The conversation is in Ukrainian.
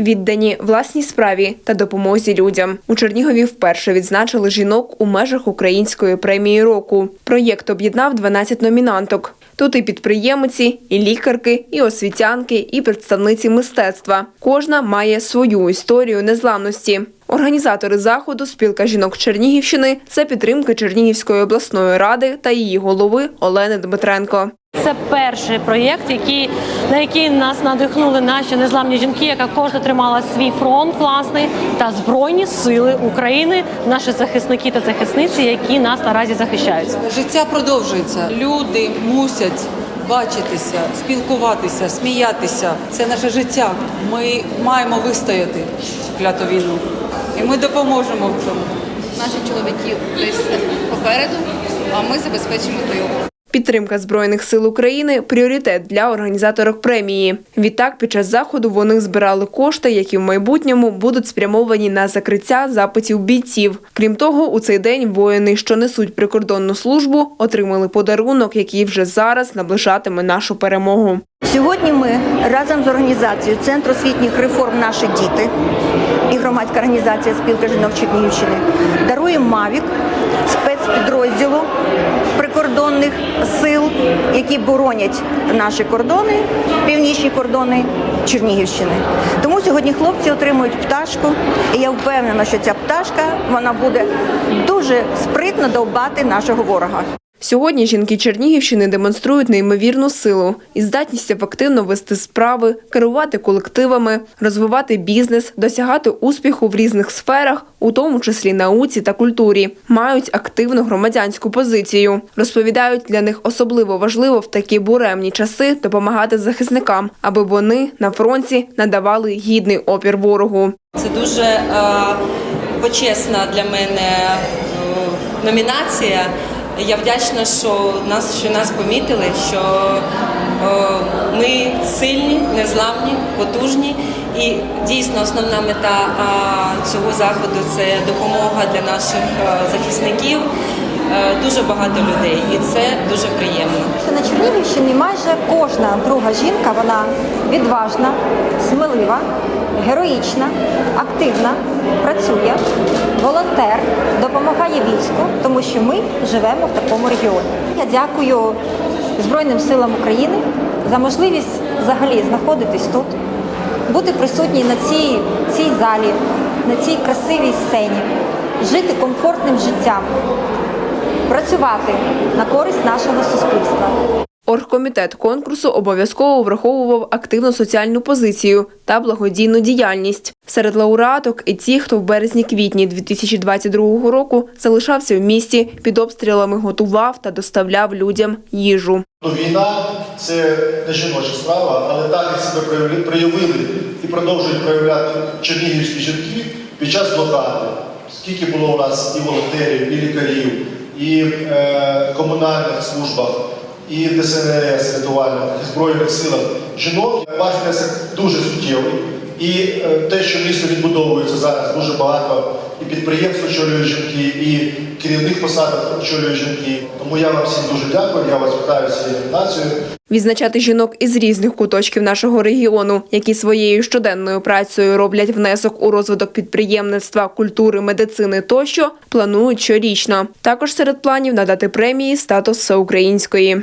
віддані власній справі та допомозі людям. У Чернігові вперше відзначили жінок у межах української премії року. Проєкт об'єднав 12 номінанток. Тут і підприємиці, і лікарки, і освітянки, і представниці мистецтва. Кожна має свою історію незламності. Організатори заходу спілка жінок Чернігівщини за підтримки Чернігівської обласної ради та її голови Олени Дмитренко. Це перший проєкт, який, на який нас надихнули наші незламні жінки, яка кожна тримала свій фронт власний та збройні сили України, наші захисники та захисниці, які нас наразі захищають. Життя продовжується. Люди мусять бачитися, спілкуватися, сміятися. Це наше життя. Ми маємо вистояти кляту війну. І ми допоможемо в цьому. наші чоловіки десь попереду, а ми забезпечимо тил. Підтримка збройних сил України пріоритет для організаторок премії. Відтак, під час заходу вони збирали кошти, які в майбутньому будуть спрямовані на закриття запитів бійців. Крім того, у цей день воїни, що несуть прикордонну службу, отримали подарунок, який вже зараз наближатиме нашу перемогу. Сьогодні ми разом з організацією Центру освітніх реформ Наші діти і громадська організація Спілка жінок Чернігівщини даруємо Мавік спецпідрозділу прикордонних сил, які боронять наші кордони, північні кордони Чернігівщини. Тому сьогодні хлопці отримують пташку, і я впевнена, що ця пташка вона буде дуже спритно довбати нашого ворога. Сьогодні жінки Чернігівщини демонструють неймовірну силу і здатність ефективно вести справи, керувати колективами, розвивати бізнес, досягати успіху в різних сферах, у тому числі науці та культурі. Мають активну громадянську позицію. Розповідають, для них особливо важливо в такі буремні часи допомагати захисникам, аби вони на фронті надавали гідний опір ворогу. Це дуже е, почесна для мене е, номінація. Я вдячна, що нас, що нас помітили, що е, ми сильні, незламні, потужні. І дійсно основна мета цього заходу це допомога для наших е, захисників. Е, дуже багато людей, і це дуже приємно. на Чернігівщині майже кожна друга жінка вона відважна, смелива, героїчна, активна, працює, волонтер, війську, тому що ми живемо в такому регіоні. Я дякую Збройним силам України за можливість взагалі знаходитись тут, бути присутній на цій, цій залі, на цій красивій сцені, жити комфортним життям працювати на користь нашого суспільства. Оргкомітет конкурсу обов'язково враховував активну соціальну позицію та благодійну діяльність. Серед лауреаток і ті, хто в березні-квітні 2022 року залишався в місті, під обстрілами готував та доставляв людям їжу. Ну, Війна це не жіноча справа, але так як себе проявили- проявили і продовжують проявляти чернігівські жінки під час блокади. Скільки було у нас і волонтерів, і лікарів, і е, комунальних службах, і ДСНС рятувальних, і Збройних силах жінок, ваш внесок дуже суттєвий. І е, те, що місто відбудовується зараз, дуже багато і підприємств очолюють жінки, і керівних посадах очолюють жінки. Тому я вам всім дуже дякую. Я вас вітаю цією номінацією. Відзначати жінок із різних куточків нашого регіону, які своєю щоденною працею роблять внесок у розвиток підприємництва, культури, медицини тощо, планують щорічно. Також серед планів надати премії статус всеукраїнської.